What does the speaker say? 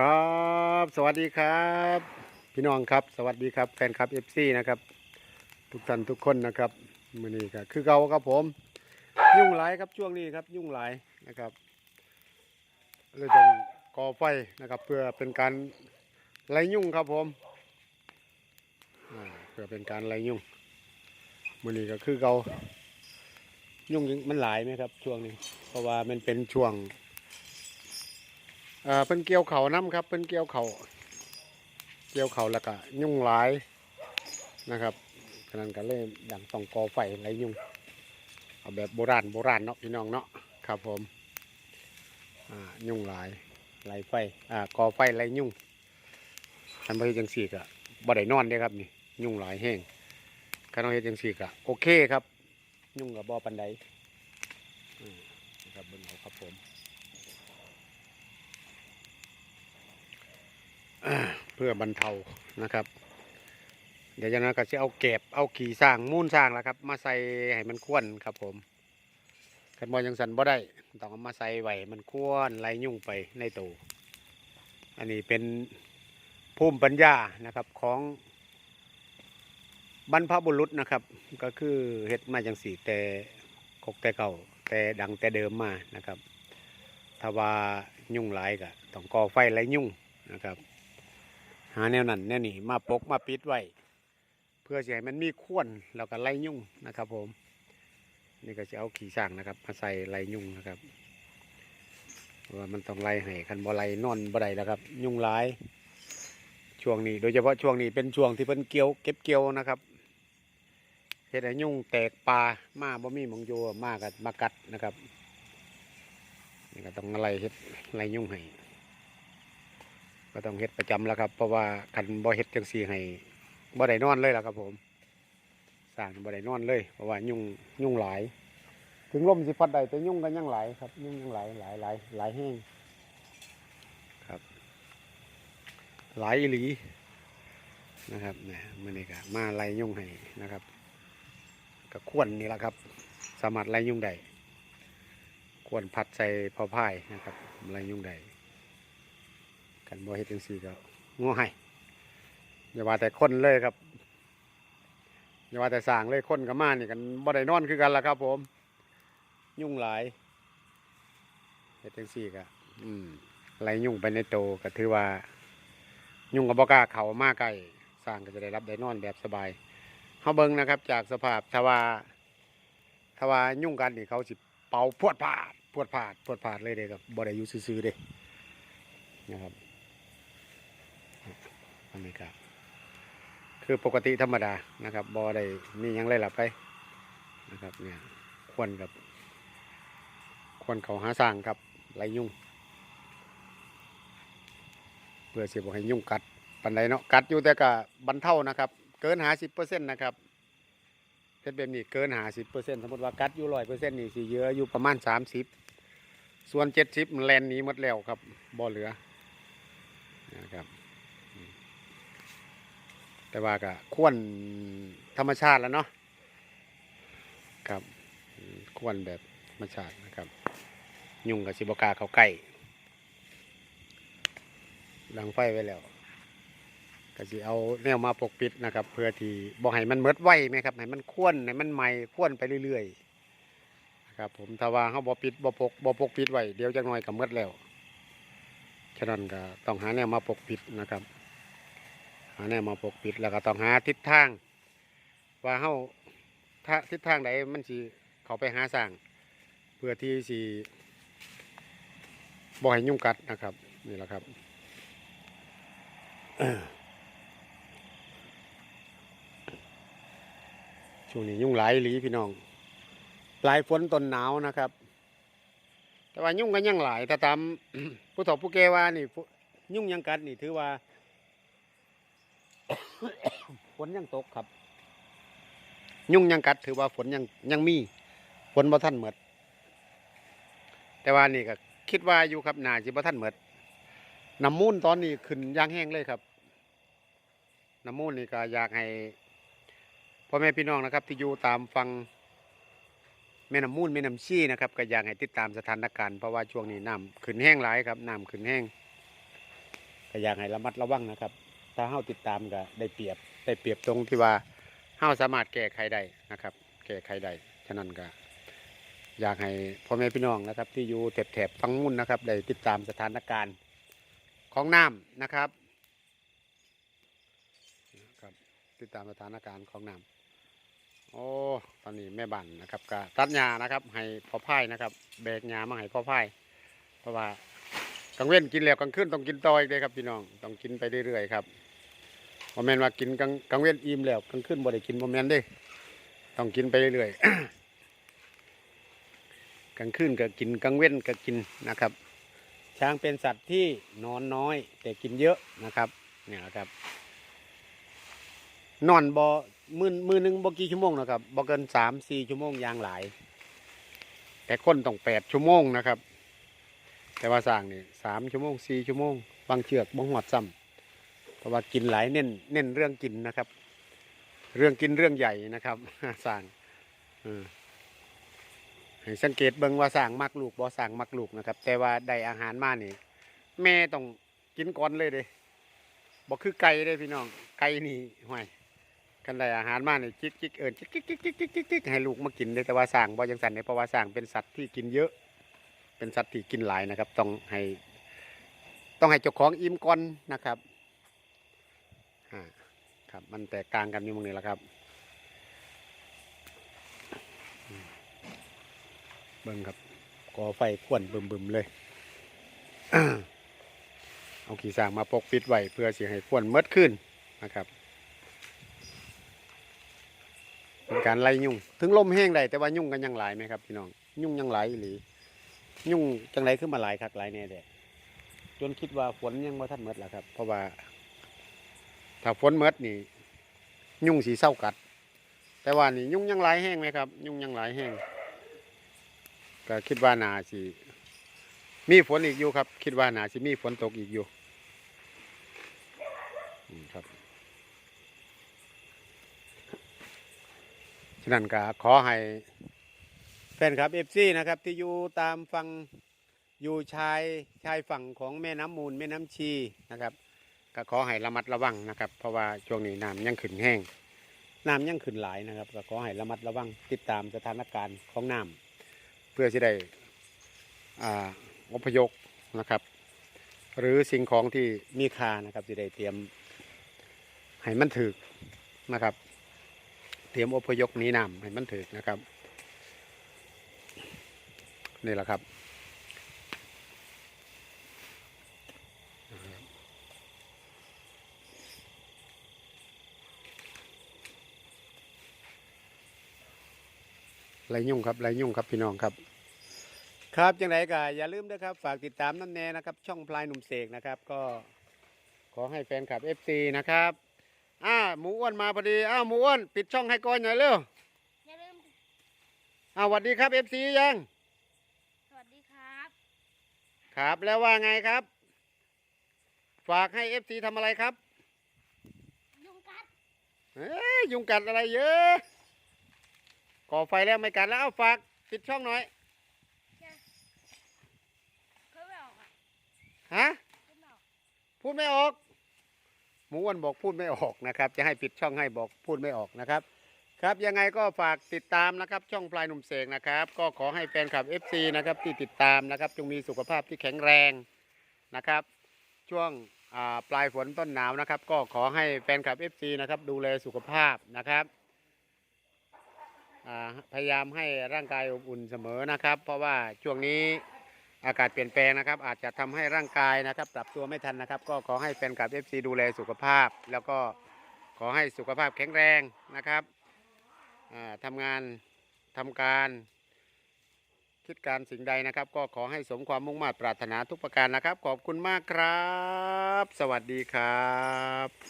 ครับ สวัสดีครับ พี่น้องครับ สวัสดีครับแฟนคลับเอฟซีนะครับ ทุกท่านทุกคนนะครับมือนี้ก็คือเก่าครับผม ยุ่งหลายครับช่วงนี้ครับ ยุ่งหลายนะครับเลยต้องก่อไฟนะครับ เพื่อเป็นการไล่ยุ่งครับผมเพื่อเป็นการไล่ยุ่งมือนี้ก็คือเก่ายุ่งมันหลายไหมครับ ช่วงนี้ เพราะว่ามันเป็นช่วง เอ่อเป็นเกี่ยวเขาน้ำครับเป็นเกี่ยวเขาเกี่ยวเขาแล้วก็ยุ่งหลายนะครับฉะนั้นก็เลยดังต้องกอไฟไรยุ่งเอาแบบโบราณโบราณเนาะพี่น้องเนาะครับผมยุ่งหลายไหลไฟอ่ากอไฟไรยุ่งทำไปจังสี่ก็บ่ได้นอนเด้ครับนี่ยุ่งหลายแห้งการเอาเฮ็ดจังสี่ก็โอเคครับ ยุ่งกับบ่อปันไดนะครับเบิ่งเอาครับผม อ่า เพื่อบรรเทานะครับ เดี๋ยวจากนั้นก็จะเอาเก็บเอาขี่สร้างมูนสร้างแล้วครับ มาใส่ให้มันข้วนครับผมขันบอยังสันบ่ได้ต้องเอามาใส่ไว้มันข้วนไหลยุ่งไปในตู้อันนี้เป็นภูมิปัญญานะครับของบรรพบุรุษนะครับ ก็คือเฮ็ดมาจังสีแต่กกแต่เก่า แต่ดังแต่เดิมมานะครับ ถ้าว่ายุ่งหลายก็ต้องก่อไฟไหลยุ่งนะครับ หาแนวนั้นแนวนี้มาปกมาปิดไว้ เพื่อจะให้มันมีขวนแล้วก็ไล่ยุ่งนะครับ ผม นี่ก็จะเอาขี่ช่างนะครับ มาใส่ไล่ยุ่งนะครับว่ามันต้องไล่ให้คันบ่ไล่นอนบ่ได้แล้วครับ ยุ่งหลาย ช่วงนี้ โดยเฉพาะช่วงนี้เป็นช่วงที่เพิ่นเกี่ยวเก็บเกี่ยวนะครับเฮ็ดให้ยุ่งแตกปลามาบ่มีมองโยมากัดมากัดนะครับนี่ก็ต้องไลเฮ็ดไล่ยุ่งให้ ก็ต้องเฮ็ดประจำแล้วครับ เพราะว่าคันบ่เฮ็ดจังซี่ให้บ่ได้นอนเลยล่ะครับ ผมสร้างบ่ได้นอนเลย เพราะว่ายุ่งยุ่งหลาย ถึงลมสิพัดได้แต่ยุ่งก็ยังหลายครับ ยุ่งยังหลายหลายหลายหลายแห้งครับ หลายอีหลีนะครับเนี่ยมื้อนี้ก็มาไล่ยุ่งให้นะครับก็ควรนี่แหละครับ สามารถไล่ยุ่งได้ควรพัดใส่พอพายนะครับไล่ยุ่งได้ กันบ่เฮ็ดจังซี่ก็ง้อให้อย่าว่าแต่คนเลยครับอย่าว่าแต่สางเลยคนก็มานี่กันบ่ได้นอนคือกันล่ะครับ ผม ยุ่งหลายเฮ็ดจังซี่ก็อืมไล่ยุ่งไปในโตก็ถือว่า ยุ่งกับบ่กล้าเขามาใกลสร้างก็จะได้รับได้นอนแบบสบายเฮาเบิ่งนะครับ จากสภาพถ้าว่าถ้าว่ายุ่งกันนี่เขาสิเป่าพวดพาดพวดพาดพวดพาดเลยเด้ครับบ่ได้อยู่ซื่อๆเด้นะครับ อันนี้ก็คือปกติธรรมดานะครับบอได้มียังไรหลับไปนะครับเนี่ยควรกับควรเขาหาสร้างครับไรยุ่ง เพื่อเสียบอกให้ยุ่งกัดปันไดเนาะกัดอยู่แต่ก็บบรรเทานะครับ เกินหาสิบเปอร์เซ็นต์นะครับเพชรแบบนี้เกินหาสิบเปอร์เซ็นต์สมมติว่ากัดอยู่ร้อยเปอร์เซ็นต์นี่สิเยอะอยู่ประมาณสามสิบส่วนเจ็ดสิบแลนนี้หมดแล้วครับบ่เหลือนะครับ แต่ว่าก็ควรธรรมชาติแล้วเนาะครับควรแบบธรรมชาตินะครับ ยุงกับสิบกาเขาใกล้ดังไฟไว้แล้วก็สิเอาแนวมาปกปิดนะครับ เพื่อที่บอกให้มันเมดไว้ไหมครับให้มันข้วนให้มันใหม่ข้วนไปเรื่อยๆนะครับผมถ้าว่าเขาบ่ปิดบ่ปกบ่ปกปิดไว้เดี๋ยวจะน้อยกับเมดแล้วฉะนั้นก็ต้องหาแนวมาปกปิดนะครับ หาแนวมาปกปิดแล้วก็ต้องหาทิศทาง ว่าเฮาถ้าทิศทางใดมันสิเขาไปหาสร้าง เพื่อที่สิบ่ให้ยุ่งกัดนะครับนี่แหละครับช่วงนี้ยุ่งหลายหลีพี่น้องปลายฝนต้นหนาวนะครับ แต่ว่ายุ่งกันยังหลายถ้าตามผู้ถกผู้แก่ว่านี่ ยุ่งยังกัดนี่ถือว่า ฝนยังตกครับ ยุ่งยังกัดถือว่าฝนยังยังมีฝนบ่ท่านเหมดแต่ว่านี่ก็คิดว่าอยู่ครับนาจิบ่ท่านเหมดน้ำมูลตอนนี้ขึ้นอยางแห้งเลยครับน้ำมูลนี่ก็อยากให้พ่อแม่พี่น้องนะครับ ที่อยู่ตามฟังแม่น้ำมูลแม่น้ำชี้นะครับก็อยากให้ติดตามสถานการณ์เพราะว่าช่วงนี้น้ำขึ้นแห้งหลายครับน้ำขึ้นแห้งก็อยากให้ระมัดระวังนะครับ ถ้าเฮาติดตามก็ได้เปรียบได้เปรียบตรงที่ว่าเฮาสามารถแก้ไขได้นะครับ แก้ไขได้ฉะนั้นก็อยากให้พ่อแม่พี่น้องนะครับ ที่อยู่แถบๆฟังมุ่นนะครับ ได้ติดตามสถานการณ์ของน้ำนะครับนะครับ ติดตามสถานการณ์ของน้ำโอ้ตอนนี้แม่บันนะครับก็ตัดหญ้านะครับ ให้พ่อพ่ายนะครับ แบกหญ้ามาให้พ่อพ่ายเพราะว่ากลางเว้นกินแล้วกลางคืนต้องกินต่ออีกเลยครับพี่น้องต้องกินไปเรื่อยๆครับ โมเมนว่ากินกลางกลางเว้นอิ่มแล้วกลางคืนบ่ได้กินโมเมนเด้ ต้องกินไปเรื่อยๆกลางคืนก็กินกลางเว้นก็กินนะครับ ช้างเป็นสัตว์ที่นอนน้อย แต่กินเยอะนะครับ เนี่ยนะครับ นอนบอมือมือหนึ่งบกี่ชั่วโมงนะครับบอเกินสามสี่ชั่วโมงอย่างหลาย แต่คนต้องแปดชั่วโมงนะครับ แต่ว่าสร้างนี่สามชั่วโมงสี่ชั่วโมงบางเชือกบางหอดซ้ำ เพราะว่ากินหลายเน้นเน้นเรื่องกินนะครับ เรื่องกินเรื่องใหญ่นะครับสร้างเออให้สังเกตเบิ่งว่าสร้างมักลูกบ่สร้างมักลูกนะครับ แต่ว่าได้อาหารมานี่ แม่ต้องกินก่อนเลยเด้บ่คือไก่เด้พี่น้อง ไก่นี่ห่วยกันได้อาหารมาเนี่ยจิกจิกเอิญจิกจิกจิกจิกจิกจิกจิกให้ลูกมากินเลยแต่ว่าสร้างบ่ยังสั่นเนี่ยเพราะว่าสร้างเป็นสัตว์ที่กินเยอะ เป็นสัตว์ที่กินหลายนะครับ ต้องให้ ต้องให้เจ้าของอิ่มก่อนนะครับ อ่าครับมันแตกต่างกันอยู่ตรงนี้แหละครับเบิ่งครับก่อไฟควนบึมๆเลย เอาขี่สางมาปกปิดไว้เพื่อเสิให้ควนเมดขึ้นนะครับเป็นการไล่ยุ่ง ถึงลมแห้งได้แต่ว่ายุ่งกันยังหลายไหมครับพี่น้อง ยุ่งยังหลายหรือยุ่งจังไรขึ้นมาหลายคักหลายแน่แดดจนคิดว่าฝนยังบ่ทันหมดแล้วครับ เพราะว่า ถ้าฝนหมดนี่ ยุ่งสีเศร้ากัด แต่ว่านี่ยุ่งยังไหลแห้งไหมครับ ยุ่งยังไหลแห้งก็คิดว่านาสิมีฝนอีกอยู่ครับ คิดว่านาสิมีฝนตกอีกอยู่ครับฉะนั้นก็ขอให้แฟนครับเอฟซีนะครับ ที่อยู่ตามฝั่งอยู่ชายชายฝั่งของแม่น้ำมูลแม่น้ำชีนะครับ ก็ขอให้ระมัดระวังนะครับ เพราะว่าช่วงนี้น้ำยังขึ้นแห้งน้ำยังขึ้นหลายนะครับก็ขอให้ระมัดระวังติดตามสถานการณ์ของน้ำเพื่อที่ได้อพยพนะครับ หรือสิ่งของที่มีค่านะครับที่ได้เตรียมให้มันถึกนะครับ เตรียมอพยพนี้น้ำให้มันถึกนะครับนี่แหละครับ ไรยุ่งครับไรยุ่งครับพี่น้องครับ ครับจังไรก็อย่าลืมนะครับ ฝากติดตามน้ำแน่นะครับ ช่องพลายหนุ่มเสกนะครับ ก็ขอให้แฟนคลับ FC นะครับอ้าหมูอ้วนมาพอดีอ้าวหมูอ้วนปิดช่องให้ก่อนหน่อยเร็วอย่าลืมอ้าวสวัสดีครับ FC ยังสวัสดีครับ ครับแล้วว่าไงครับ ฝากให้ FC ทำอะไรครับ ยุงกัดเอ้ยยุงกัดอะไรเยอะ ก่อไฟแล้วไม่กัดแล้วเอาฝากปิดช่องหน่อยเคยไม่ออกอะฮะเคยไม่ออกพูดไม่ออกหมูอ้วนบอกพูดไม่ออกนะครับ จะให้ปิดช่องให้บอกพูดไม่ออกนะครับ ครับยังไงก็ฝากติดตามนะครับ ช่องพลายหนุ่มเสกนะครับ ก็ขอให้แฟนคลับ FC นะครับที่ติดตามนะครับ จงมีสุขภาพที่แข็งแรงนะครับ ช่วงอ่าปลายฝนต้นหนาวนะครับ ก็ขอให้แฟนคลับ FC นะครับดูแลสุขภาพนะครับอ่า พยายามให้ร่างกายอบอุ่นเสมอนะครับ เพราะว่าช่วงนี้อากาศเปลี่ยนแปลงนะครับ อาจจะทำให้ร่างกายนะครับ ปรับตัวไม่ทันนะครับ ก็ขอให้แฟนคลับ FC ดูแลสุขภาพ แล้วก็ขอให้สุขภาพแข็งแรงนะครับอ่าทำงานทำการคิดการสิ่งใดนะครับ ก็ขอให้สมความมุ่งมั่นปรารถนาทุกประการนะครับ ขอบคุณมากครับ สวัสดีครับ